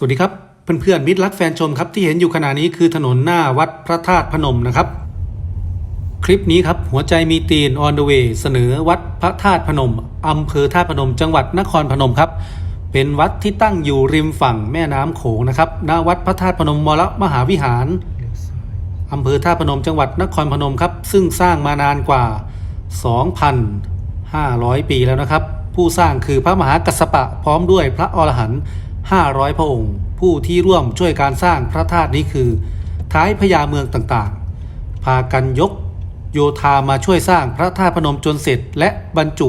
สวัสดีครับ เพื่อนๆมิตรรักแฟนชมครับที่เห็นอยู่ขณะนี้คือถนนหน้าวัดพระธาตุพนมนะครับ คลิปนี้ครับหัวใจมีตีน on the way เสนอวัดพระธาตุพนมอำเภอธาตุพนม จังหวัดนครพนมครับ เป็นวัดที่ตั้งอยู่ริมฝั่งแม่น้ำโขงนะครับณวัดพระธาตุพนมวรมหาวิหารอำเภอท่าพนมจังหวัดนครพนมครับ ซึ่งสร้างมานานกว่า 2,500 ปีแล้วนะครับ ผู้สร้างคือพระมหากัสสปะพร้อมด้วยพระอรหันต์ 500 พระองค์ ผู้ที่ร่วมช่วยการสร้างพระธาตุนี้คือ ท้ายพญาเมืองต่างๆ พากันยกโยธามาช่วยสร้างพระธาตุพนมจนเสร็จและบรรจุ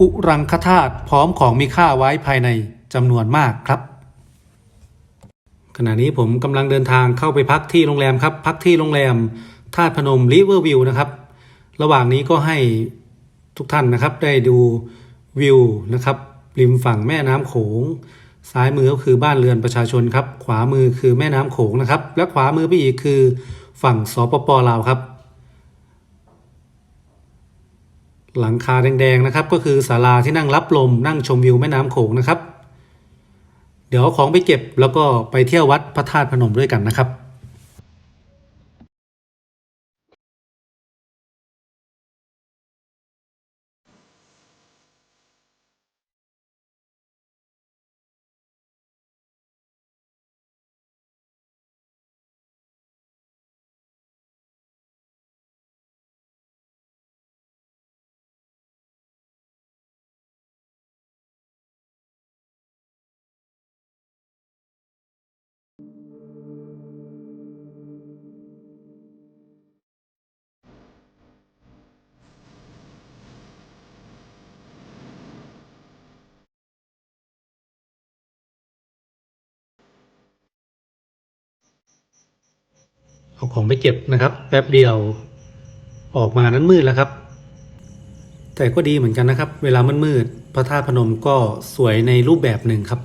อุรังคธาตุพร้อมของมีค่าไว้ภายในจำนวนมากครับ ขณะนี้ผมกำลังเดินทางเข้าไปพักที่โรงแรมครับ พักที่โรงแรมธาตุพนมริเวอร์วิวนะครับ ระหว่างนี้ก็ให้ทุกท่านนะครับได้ดูวิวนะครับริมฝั่งแม่น้ำโขง ซ้ายมือก็คือบ้านเรือนประชาชนครับ ขวามือคือแม่น้ำโขงนะครับ และขวามือไปอีกคือฝั่งสปปลาวครับ หลังคาแดงๆนะครับ ก็คือศาลาที่นั่งรับลมนั่งชมวิวแม่น้ำโขงนะครับ เดี๋ยวของไปเก็บแล้วก็ไปเที่ยววัดพระธาตุพนมด้วยกันนะครับ เอาของไปเก็บนะครับแป๊บเดียวออกมานั้นมืดแล้วครับ แต่ก็ดีเหมือนกันนะครับ เวลามันมืดๆพระธาตุพนมก็สวยในรูปแบบหนึ่งครับ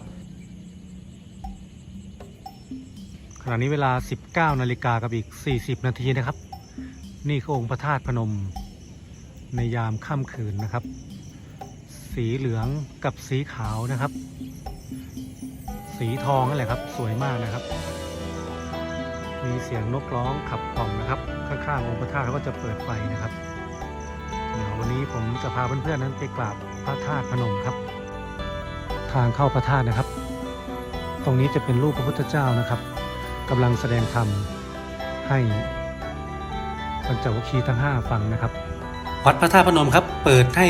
ขณะนี้เวลา 19 นาฬิกากับอีก 40 นาทีนะครับ นี่คือองค์พระธาตุพนม ในยามค่ำคืนนะครับ สีเหลืองกับสีขาวนะครับ สีทองนั่นแหละครับ สวยมากนะครับ มีเสียงนกร้องขับกล่อมนะครับ ข้างๆองค์พระธาตุเขาก็จะเปิดไฟนะครับ เดี๋ยววันนี้ผมจะพาเพื่อนๆนั้นไปกราบพระธาตุพนมครับ ทางเข้าพระธาตุนะครับ ตรงนี้จะเป็นรูปพระพุทธเจ้านะครับกำลังแสดงธรรมให้ปัญจวัคคีย์ทั้ง 5 ฟังนะครับ วัดพระธาตุพนมครับ เปิดให้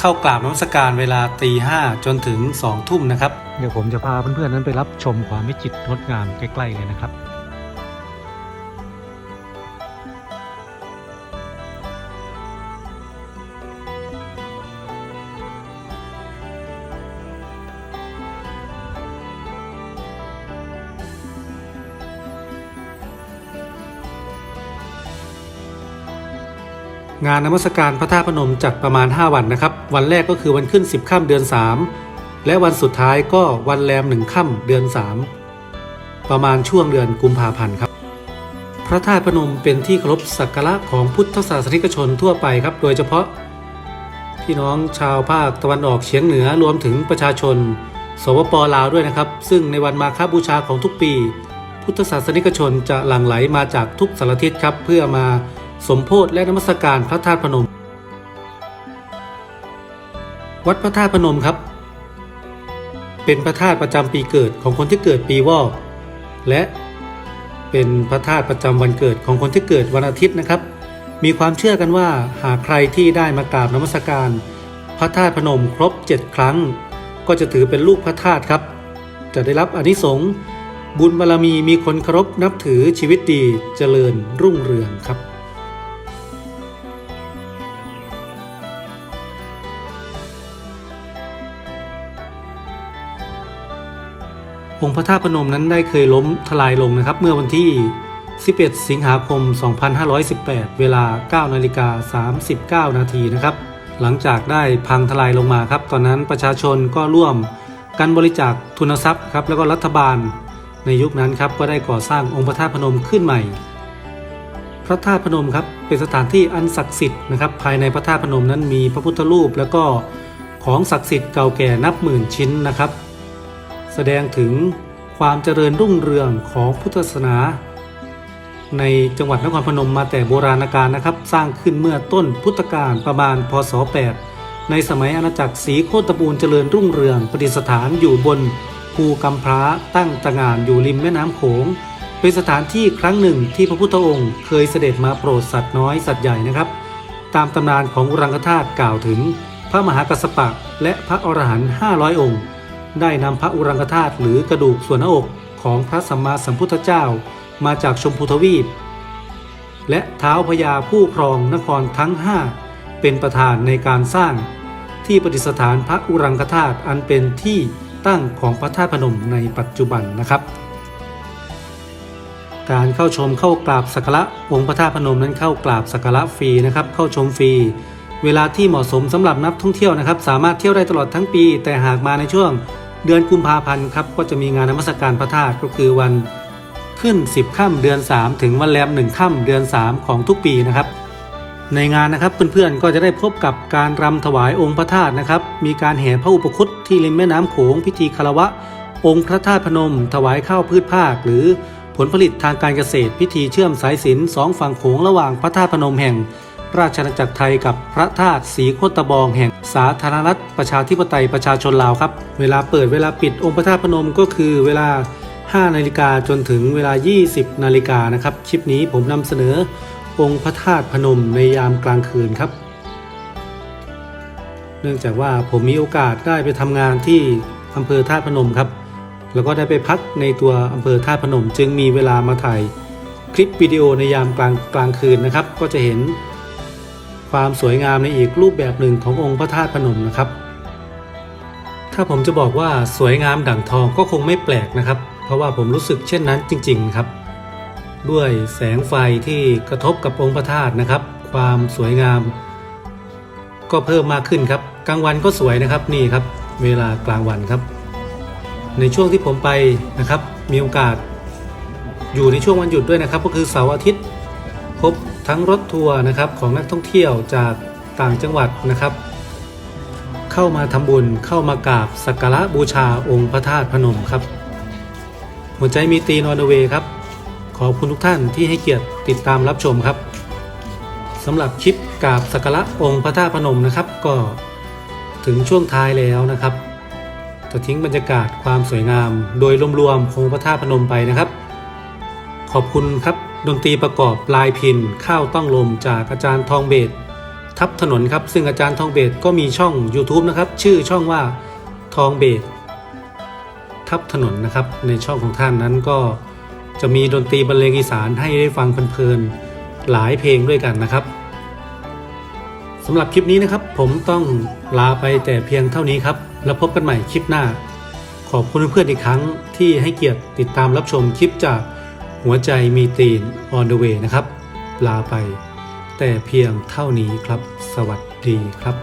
เข้ากราบนมัสการเวลาตีห้าจนถึงสองทุ่มนะครับ เดี๋ยวผมจะพาเพื่อนๆนั้นไปรับชมความวิจิตรงดงามใกล้ๆเลยนะครับ งานนมัสการพระธาตุพนมจัดประมาณ 5 วันนะครับ วันแรกก็คือวันขึ้น 10ค่ำเดือน 3 และวันสุดท้ายก็วันแรมหนึ่งค่ำเดือน 3 ประมาณช่วงเดือนกุมภาพันธ์ครับ พระธาตุพนมเป็นที่เคารพสักการะของพุทธศาสนิกชนทั่วไปครับ โดยเฉพาะ พี่น้องชาวภาคตะวันออกเฉียงเหนือรวมถึงประชาชน สวปลาวด้วยนะครับ ซึ่งในวันมาฆบูชาของทุกปี พุทธศาสนิกชนจะหลั่งไหลมาจากทุกสารทิศครับเพื่อมา สมโพธิและนมัสการพระธาตุพนม วัดพระธาตุพนมครับ เป็นพระธาตุประจำปีเกิดของคนที่เกิดปีวอกและเป็นพระธาตุประจำวันเกิดของคนที่เกิดวันอาทิตย์นะครับ มีความเชื่อกันว่าหากใครที่ได้มากราบนมัสการ พระธาตุพนมครบ 7 ครั้ง ก็จะถือเป็นลูกพระธาตุครับ จะได้รับอานิสงส์บุญบารมีมีคนเคารพนับถือชีวิตดีเจริญรุ่งเรืองครับ องค์พระธาตุพนมนั้นได้เคยล้มทลายลงนะครับ เมื่อวันที่ 11 สิงหาคม 2518 เวลา 9 นาฬิกา 39 นาทีนะครับ หลังจากได้พังทลายลงมาครับ ตอนนั้นประชาชนก็ร่วมกันบริจาคทุนทรัพย์ครับ แล้วก็รัฐบาลในยุคนั้นครับก็ได้ก่อสร้างองค์พระธาตุพนมขึ้นใหม่ พระธาตุพนมครับเป็นสถานที่อันศักดิ์สิทธิ์นะครับ ภายในพระธาตุพนมนั้นมีพระพุทธรูป แล้วก็ของศักดิ์สิทธิ์เก่าแก่นับหมื่นชิ้นนะครับ แสดงถึงความเจริญรุ่งเรืองของพุทธศาสนา ในจังหวัดนครพนมมาแต่โบราณกาลนะครับ สร้างขึ้นเมื่อต้นพุทธกาลประมาณพศ 8 ในสมัยอาณาจักรศรีโคตบูรเจริญรุ่งเรืองประดิษฐานอยู่บนภูกำพร้าตั้งตระหง่านอยู่ริมแม่น้ำโขงเป็นสถานที่ครั้งหนึ่งที่พระพุทธองค์เคยเสด็จมาโปรดสัตว์น้อยสัตว์ใหญ่นะครับ ตามตำนานของอุรังคธาตุกล่าวถึง พระมหากัสสปะและพระอรหันต์500 องค์ ได้นำพระอุรังคธาตุหรือกระดูกส่วนหน้าอกของพระสัมมาสัมพุทธเจ้ามาจากชมพูทวีป และเท้าพญาผู้ครองนครทั้ง5เป็นประธานในการสร้าง ที่ประดิษฐานพระอุรังคธาตุอันเป็นที่ตั้งของพระธาตุพนมในปัจจุบันนะครับ การเข้าชมเข้ากราบสักการะองค์พระธาตุพนมนั้นเข้ากราบสักการะฟรีนะครับ เข้าชมฟรี เวลาที่เหมาะสมสำหรับนักท่องเที่ยวนะครับ สามารถเที่ยวได้ตลอดทั้งปี แต่หากมาในช่วงเดือนกุมภาพันธ์ครับก็จะมีงานนมัสการพระธาตุก็คือวันขึ้น 10ค่ำเดือน 3 ถึงวันแรม1ค่ำเดือน 3 ของทุกปีนะครับ ในงานนะครับเพื่อนๆก็จะได้พบกับการรำถวายองค์พระธาตุนะครับ มีการแห่พระอุปคุตที่ริมแม่น้ำโขงพิธีคารวะ องค์พระธาตุพนม ถวายข้าวพืชภาค หรือผลผลิตทางการเกษตร พิธีเชื่อมสายสินสองฝั่งโขงระหว่างพระธาตุพนมแห่ง ราชอาณาจักรไทยกับพระธาตุสีโคตบองแห่งสาธารณรัฐประชาธิปไตยประชาชนลาวครับ เวลาเปิดเวลาปิดองค์พระธาตุพนมก็คือเวลา 5 นาฬิกาจนถึงเวลา 20 นาฬิกานะครับ คลิปนี้ผมนำเสนอองค์พระธาตุพนมในยามกลางคืนครับ เนื่องจากว่าผมมีโอกาสได้ไปทำงานที่อำเภอธาตุพนมครับ แล้วก็ได้ไปพักในตัวอำเภอธาตุพนม จึงมีเวลามาถ่ายคลิปวิดีโอในยามกลางกลางคืนนะครับ ก็จะเห็น ความสวยงามในอีกรูปแบบหนึ่งขององค์พระธาตุพนมนะครับ ถ้าผมจะบอกว่าสวยงามดั่งทองก็คงไม่แปลกนะครับ เพราะว่าผมรู้สึกเช่นนั้นจริง ๆ ครับ ด้วยแสงไฟที่กระทบกับองค์พระธาตุนะครับ ความสวยงาม ก็เพิ่มมากขึ้นครับ กลางวันก็สวยนะครับนี่ครับ เวลากลางวันครับ ในช่วงที่ผมไปนะครับ มีโอกาส อยู่ในช่วงวันหยุดด้วยนะครับ ก็คือเสาร์อาทิตย์พบ ทั้งรถทัวร์นะครับของนักท่องเที่ยวจากต่างจังหวัดนะครับ เข้ามาทำบุญเข้ามากราบสักการะบูชาองค์พระธาตุพนมครับ หัวใจมีตีนอนเวครับ ขอบคุณทุกท่านที่ให้เกียรติติดตามรับชมครับสำหรับคลิปกราบสักการะองค์พระธาตุพนมนะครับ ก็ถึงช่วงท้ายแล้วนะครับจะทิ้งบรรยากาศความสวยงาม โดยรวมๆของพระธาตุพนมไปนะครับ ขอบคุณครับ ดนตรีประกอบลายพินข้าวต้องลมจากอาจารย์ทองเบศทับถนนครับ ซึ่งอาจารย์ทองเบศก็มีช่อง YouTube นะครับ ชื่อช่องว่าทองเบศทับถนนนะครับ ในช่องของท่านนั้นก็จะมีดนตรีบรรเลงอีสานให้ได้ฟังเพลินๆหลายเพลงด้วยกันนะครับสำหรับคลิปนี้นะครับ ผมต้องลาไปแต่เพียงเท่านี้ครับ แล้วพบกันใหม่คลิปหน้า ขอบคุณเพื่อนๆอีกครั้งที่ให้เกียรติติดตามรับชมคลิปจาก หัวใจมีตีน on the way นะครับ ลาไป แต่เพียงเท่านี้ครับ สวัสดีครับ